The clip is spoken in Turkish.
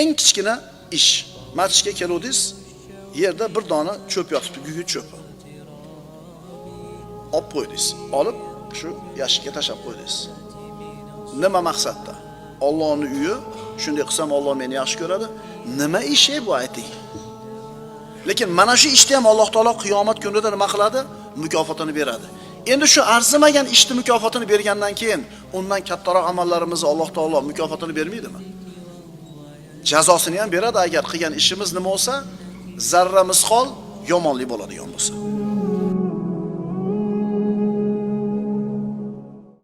eng kichkina ish masjidga keluvdingiz yerda bir dona cho'p yotibdi gugurt cho'pi olib qo'ydingiz olib shu yashikka tashlab qo'ydingiz nima maqsadda? Allohning uyi shunday qilsam Alloh meni yaxshi ko'radi. Nima ish bu ayting lekin mana shu ishni ham Alloh taolo qiyomat kunida nima qiladi? Mukofotini beradi. Endi shu arzimagan ishni mukofotini bergandan keyin undan kattaroq amallarimizni Alloh taolo mukofotini bermaydimi jazosini ham beradi. Agar qilgan ishimiz nima bo'lsa zarra misqol yomonlik bo'ladigan bo'lsa.